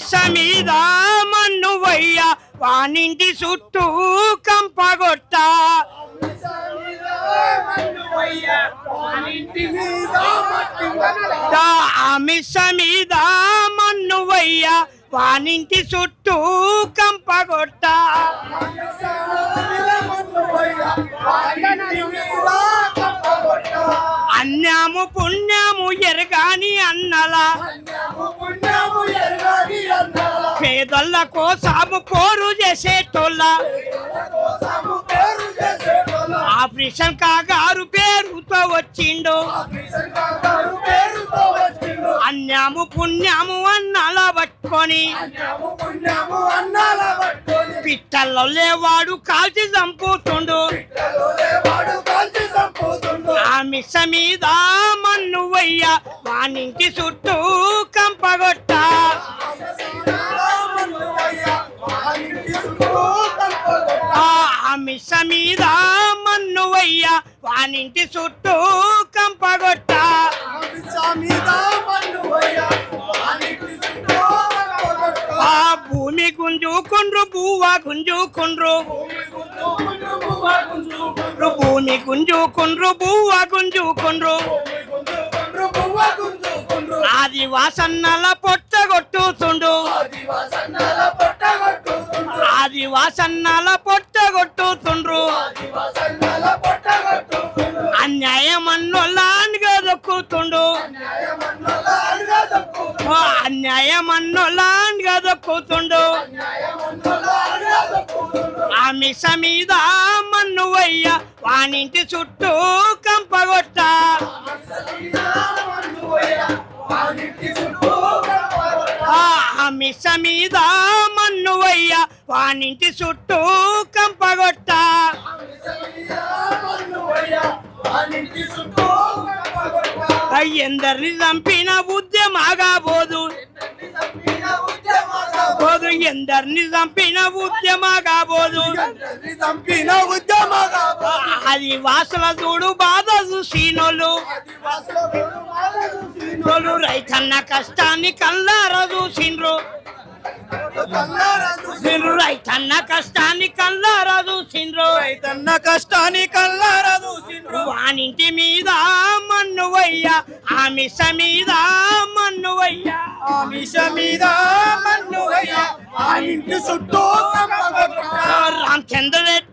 మిస్స మీద మన్ను వయ్య వానింటి చుట్టూ కంపగొట్ట దా మీద మన్ను వయ్య వానింటి చుట్టూ కంపగొట్ట అన్యాము పుణ్యము ఎరగాని అన్నలా. పేదల కోసము కోరు చేసేటోళ్ళ. ఆపరేషన్ కాగారు పేరుతో వచ్చిండు. అన్యాము పుణ్యము అన్నల. పట్టుకొని పిట్టల్లో లేవాడు కాల్చి చంపుతుండు. ఆ మిస్స మీద మన్ను వయ్య వానింటి చుట్టూ కంపగొట్ట. ఆ ఆ మిస్స మీద మన్ను వయ్య వానింటి చుట్టూ కంపగొట్ట. ఆ భూమి గుంజుకుండ్రు బువ్వ గుంజుకుండ్రు భూమి గుంజుకుండ్రు బువ్వ గుంజుకుండ్రు ఆది వాసన్నల పొట్టగొట్టుతుండు ఆది వాసన్నల పొట్టగొట్టుతుండ్రు అన్యాయమన్నోళ్ళానిగా దొక్కుతుండు. ఓ అన్యాయమన్నోళ్ళానిగా దొక్కుతుండు ఆ మిస మీద మన్నువయ్య వానింటి చుట్టూ కంపగొట్ట. ఆ ఆ మిస మీద మన్నువయ్య వానింటి చుట్టూ కంపగొట్ట. ఎందరిని చంపిన ఉద్యమాగా పోదు పోదు ఎందరిని చంపిన ఉద్యమాగా చంపిన ఉద్యమగా అది వాసన చూడు బాధ చూసినోళ్ళు రైతన్న కష్టాన్ని కల్లారా చూసిండ్రు. చూసిండ్రు రైతన్న కష్టాన్ని కల్లారా చూసిండ్రు రైతన్న కష్టాన్ని కల్లారా చూసిండ్రు వానింటి మీద మన్ను వయ్య ఆ మిస మీద మన్ను వయ్య. ఆ మిష మీద మన్ను అయ్యా ఆ ఇంటి చుట్టూ. రామచంద్ర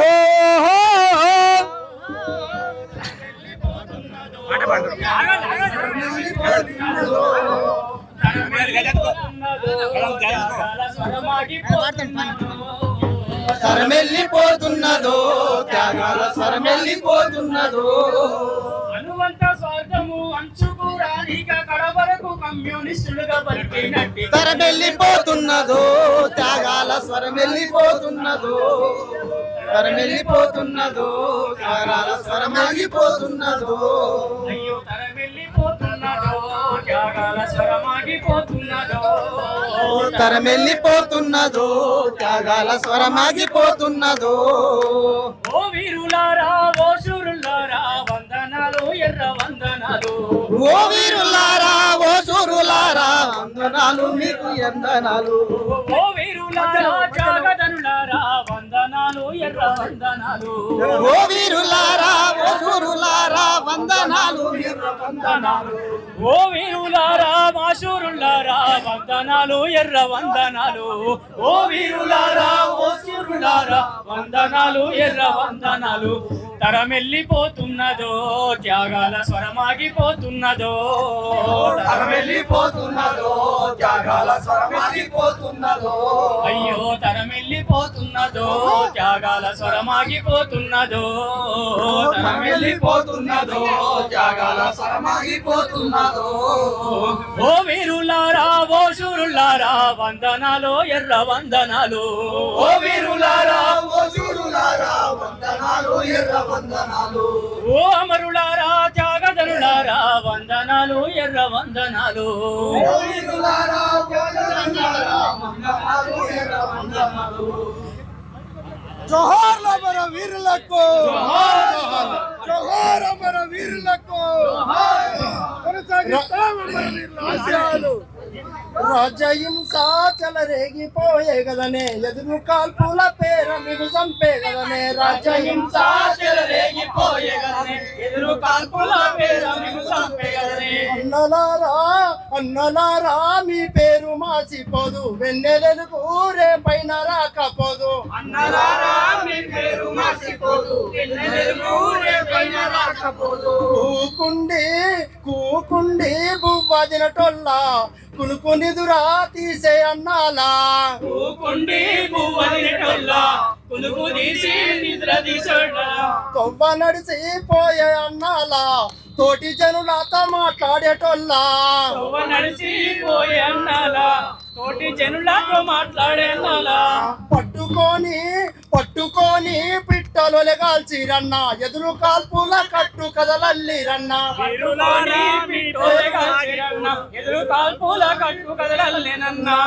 ఓహో స్వరమెల్లిపోతున్నదో త్యాగాల స్వరమెల్లిపోతున్నదో అనువంత స్వార్థము అంచుకురానిక కడవరకు కమ్యూనిస్టులుగా బతికినట్టి తరమెల్లిపోతున్నదో త్యాగాల స్వరమెల్లిపోతున్నదో తరమెల్లిపోతున్నదో స్వరాల స్వరమాగిపోతున్నదో. అయ్యో తర వెళ్ళిపోతున్నదో త్యాగాల స్వరమాగిపోతున్నదో. తరమెల్లిపోతున్నదో త్యాగాల స్వరమాగిపోతున్నదో. ఓ వీరులారా ఓ శూరులారా వందనాలు ఎర్ర వందనాలు. ఓ వీరులారా ఓ సూరులారా వందనాలు మీకు ఎందనాలు. ఓ వీరులారా జాగదనులారా వందనాలు ఎర్ర వందనాలు. ఓ వీరులారా ఓ సూరులారా వందనాలు. వందనాలు ఓ వీరులారా మాశూరులారా వందనాలు ఎర్ర వందనాలు. ఓ వీరులారా ఓ వందనాలు ఎర్ర వందనాలు. తరమెల్లిపోతున్నదో త్యాగాల స్వరమాగిపోతున్నదో. వెళ్ళిపోతున్నదో త్యాగాల స్వరమాగిపోతున్నదో. అయ్యో తరమెల్లిపోతున్నదో త్యాగాల స్వరమాగిపోతున్నదో వెళ్ళిపోతున్నదో త్యాగాల స్వరమాగిపోతున్నదో. ఓ వీరులారా ఓ శూరులారా వందనాలు ఎర్ర వందనాలు. ఓ వీరులారా ఓ శూరులారా వందనాలు ఎర్ర వందనాలు. ఓ అమరులారా త్యాగదరులారా వందనాలు ఎర్ర వందనాలు. ఓ వీరులారా వందనాలు వందనాలు ఎర్ర వందనాలు. జోహార్ల మన వీరులకు! జోహార్! మన వీరులకు! ఆశయాలు రాజహింస చెలరేగిపోయే గదనే ఎదురు కాల్పుల పేర మీకు చంపే గదనే రాజహింస చెలరేగిపోయే గదనే, ఎదురు కాల్పుల పేర మీకు చంపే గదనే. అన్నలారా అన్నలారా మీ పేరు మాసిపోదు వెన్నెలకు ఊరే పైన రాకపోదు. అన్నలారా పేరు మర్చిపోదు, రాకపోదు. కూకుండి కూకుండి బువ్వ తినటోల్లా కునుకునిదురా తీసే అన్నాలా కూకుండి తీసి నిద్ర తీసోడ్లా. తొవ్వ నడిసి పోయే అన్నాలా తోటి జనులతో మాట్లాడేటోల్లా తొవ్వ నడిసి పోయే అన్నాలా, తోటి జనులతో మాట్లాడే పట్టుకొని పట్టుకొని పట్టుకొని పిట్టలు కాల్చిరన్న ఎదురు కాల్పుల కట్టు కదలల్లిరన్న. ఎదురు కాల్పుల కట్టు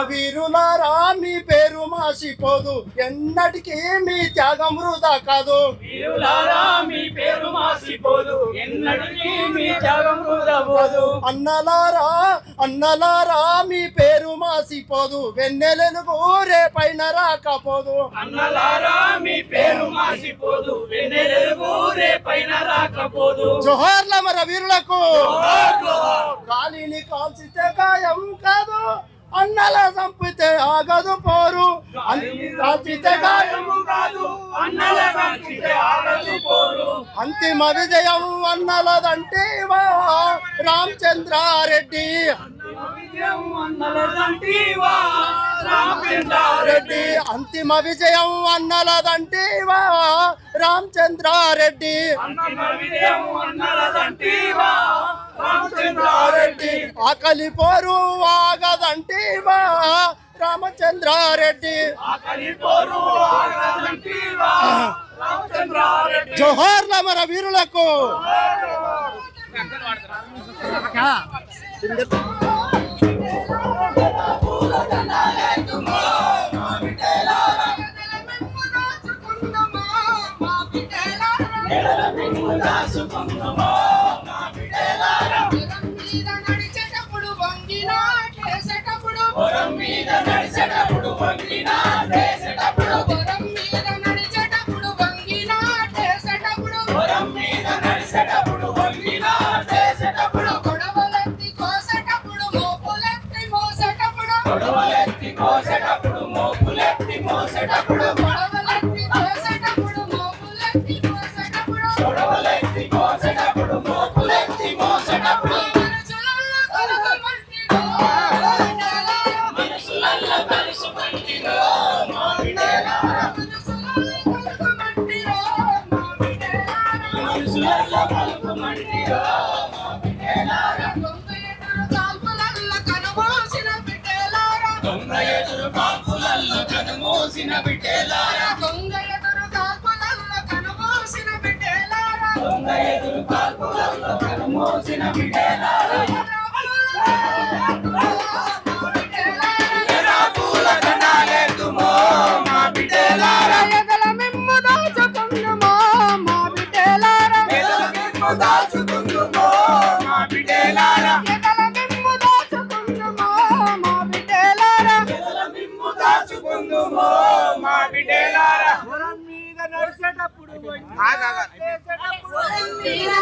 వీరులారా మీ పేరు మాసిపోదు ఎన్నటికీ మీ త్యాగం వృధా కాదు. వీరులారా మీ పేరు మాసిపోదు ఎన్నటికీ మీ త్యాగం వృధపోదు అన్నలారా అన్నలారా మీ పేరు మాసిపోదు వెన్నెలెనుగు రేపైన రాకపోదు. అన్నలారా మీ పేరు మాసిపోదు. వెన్నెలెలుగు రేపైన రాకపోదు. జోహార్ల మన వీరులకు గాలిని కాల్చితే గాయం కాదు అన్నల చంపితే ఆగదు పోరు. కాల్చితే గాయము కాదు అన్నల కంచితే ఆగదు పోరు. అంతిమ విజయం అన్నలదంటే వా రామచంద్రారెడ్డి రామచంద్రారెడ్డి. రెడ్డి అంతిమ విజయం అన్నలదంటే వా రామచంద్రారెడ్డి. అంతిమ విజయం అన్నలదంటివా రామచంద్రారెడ్డి. రామచంద్రారెడ్డి ఆకలి పోరు ఆగదంటివా రామచంద్రారెడ్డి. జోహార్ల మన వీరులకు. నడిచేటప్పుడు వంగినా చేసేటప్పుడు మీద నడిచేటప్పుడు వంగినా మనసులల్ల కలుపుమంటిరో మా బిడ్డలారా. దొంగ ఎదురు కాపులల్ల బిడ్డలారా దొంగ ఎదురు బిడ్డలారా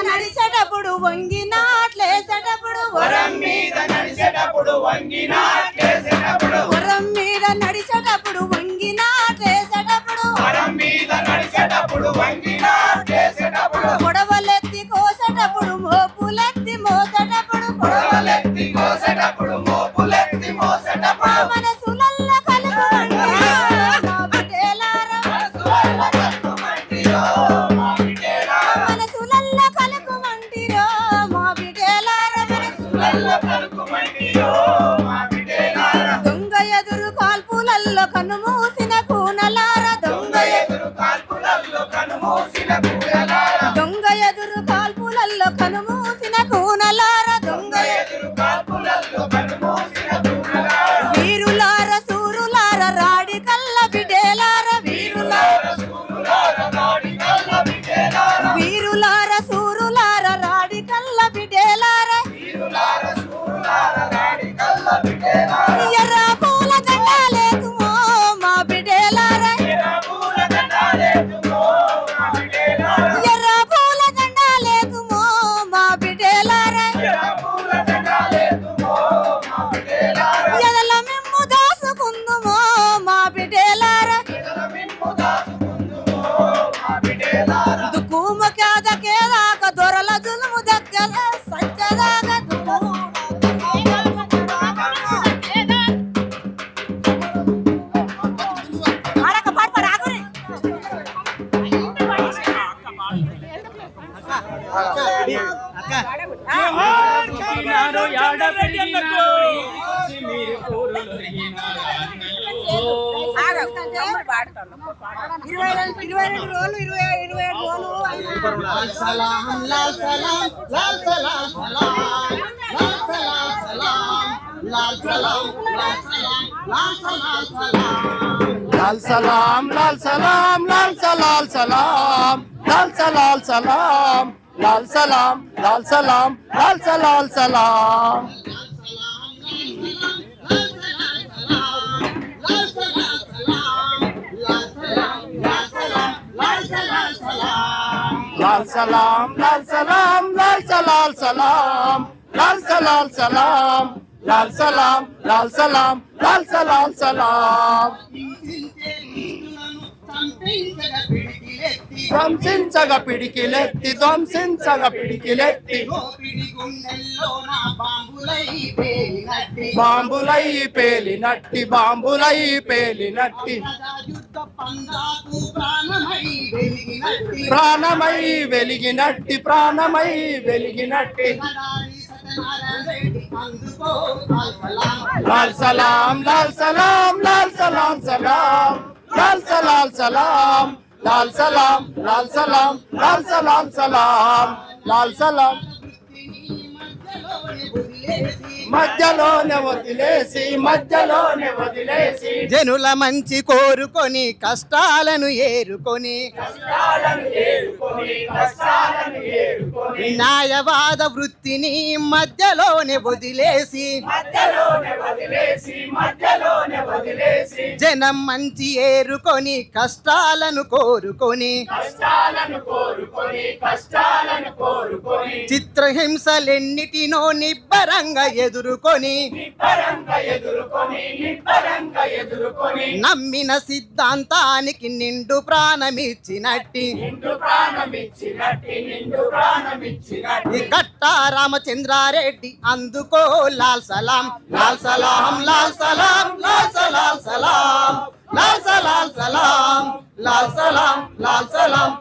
నడిచేటప్పుడు వంగినట్లేసేటప్పుడు వరం మీద నడిచేటప్పుడు వంగినట్లేసేటప్పుడు వరం మీద నడిచేటప్పుడు వంగినట్లేసేటప్పుడు వరం మీద నడిచేటప్పుడు వంగినట్లేసేటప్పుడు గొడవలెత్తి కోసేటప్పుడు మోపులెత్తి మోసేటప్పుడు గొడవలెత్తి కోసేటప్పుడు Yes. అయినా లాల్ సలాం లాల్ సలాం లాల్ సలాం సలాం లాల్ సలాం సలాం లాల్ సలాం లాల్ సలాం లాల్ సలాం సలాం లాల్ సలాం లాల్ సలాం లాల్ సలాల్ సలాం లాల్ సలాల్ సలాం లాల్ సలాం లాల్ సలాం లాల్ సలాల్ సలాం లాల్ సలాం లాల్ సలాం లాల్ సలాల్ సలాం లాల్ సలాల్ సలాం లాల్ సలాం లాల్ సలాం లాల్ సలాల్ సలాం ధ్వంసించగ పిడికిలెత్తి ధ్వంసించగ పిడికిలెత్తి. బాంబులై పేలినట్టి బాంబులై పేలినట్టి. ప్రాణమై వెలిగినట్టి ప్రాణమై వెలిగినట్టి లాల్ సలాం. లాల్ సలాం లాల్ సలాం సలాం లాల్ సలాల్ సలాం లాల్ సలాం లాల్ సలాం లాల్ సలాం సలాం. లాల్ సలాం. మధ్యలోనే వదిలేసి మధ్యలోనే వదిలేసి. జనుల మంచి కోరుకొని కష్టాలను ఏరుకొని. న్యాయవాద వృత్తిని మధ్యలోనే వదిలేసి. జనం మంచి ఏరుకొని కష్టాలను కోరుకొని. చిత్రహింసలెన్నిటినో నిబ్బరంగా ఎదుర్కొని. నమ్మిన సిద్ధాంతానికి నిండు ప్రాణమిచ్చినట్టి. కట్టా రామచంద్రారెడ్డి అందుకో లాల్ సలాం. లాల్ సలాం లాల్ సలాం లాల్ సలాం. లాల్ సలాల్ సలాం లాల్ సలాం లాల్ సలాం.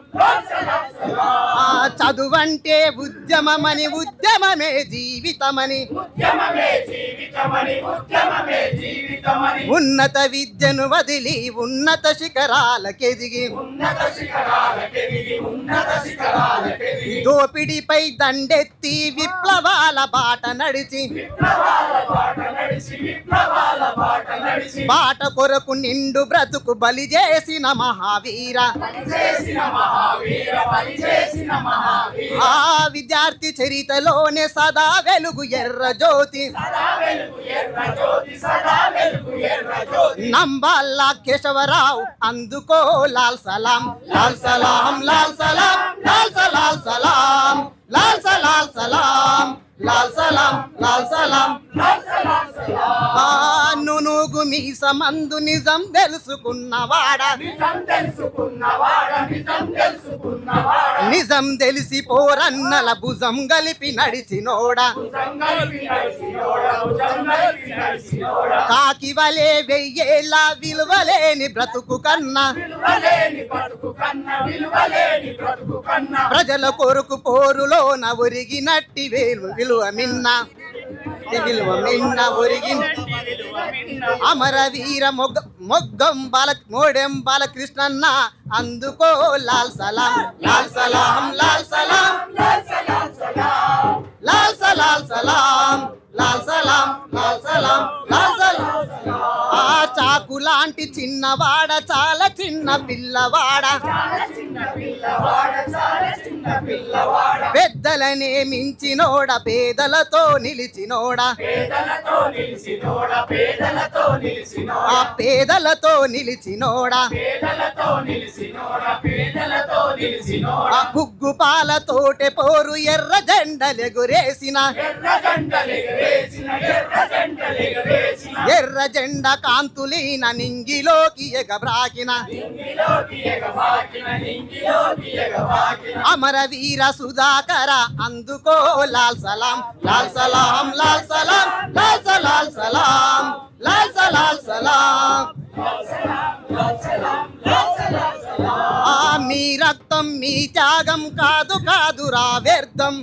చదువంటే ఉద్యమమని ఉద్యమమే జీవితమని. ఉన్నత విద్యను వదిలి ఉన్నత శిఖరాలకెదిగి. దోపిడిపై దండెత్తి విప్లవాల బాట నడిచి. బాట కొరకు నిండు బ్రతుకు బలి చేసిన మహావీర. ఆ విద్యార్థి చరితలోనే సదా వెలుగు ఎర్ర జ్యోతి. నంబాల్లా కేశవరావు అందుకో లాల్ సలాం లాల్ సలాం లాల్ సలాం. మీసమందు నిజం తెలుసుకున్నవాడా. నిజం తెలిసి పోరన్నల భుజం గలిపి నడిచినోడా. కాకి వలే వెయ్యేళ్ళ విలువలేని బ్రతుకు కన్నా. ప్రజల కొరకు పోరులోన ఒరిగినట్టి వేలు విలువ మిన్న. విలువ మిన్న ఒరిగి అమరవీర మొగ్గ మొగ్గం బాల మోడెం బాలకృష్ణన్న అందుకో లాల్ సలాం లాల్ సలాం లాల్ సలాం. లాల్ సలాం లాల్ సలాం లాల్ సలాం లాల్ సలాం. ఆ చాకు లాంటి చిన్నవాడ చాలా చిన్న పిల్లవాడ. పెద్దలనే మించినోడ పేదలతో నిలిచినోడ. ఆ పేదలతో నిలిచినోడ. ఆ బుగ్గు పాలతోటే పోరు ఎర్ర జెండలెగురేసిన ఎర్ర జెండ కాంతులీన నింగిలోకి ఎగబ్రాకిన అమర వీర సుధాకర అందుకో లాల్ సలాం లాల్ సలాం లాల్ సలాం లాల్ సలాల్ సలాం. లాల్ సలాల్ సలాం ఆ మీ వ్యర్థం మీ త్యాగం కాదు కాదురా వ్యర్థం.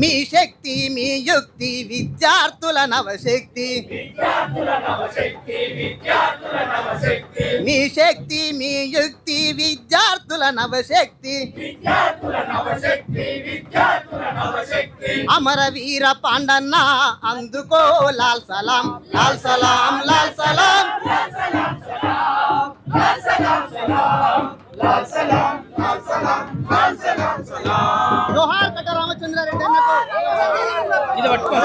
మీ శక్తి మీ యుక్తి విద్యార్థుల నవశక్తి. మీ శక్తి మీ యుక్తి విద్యార్థుల నవశక్తి. అమర వీర పాండన్న అందుకో లాల్ సలాం లాల్ సలాం లాల్ సలాం. జోహార్ కట్ట రామచంద్రారెడ్డి అన్నకు ఇది పట్టుకో.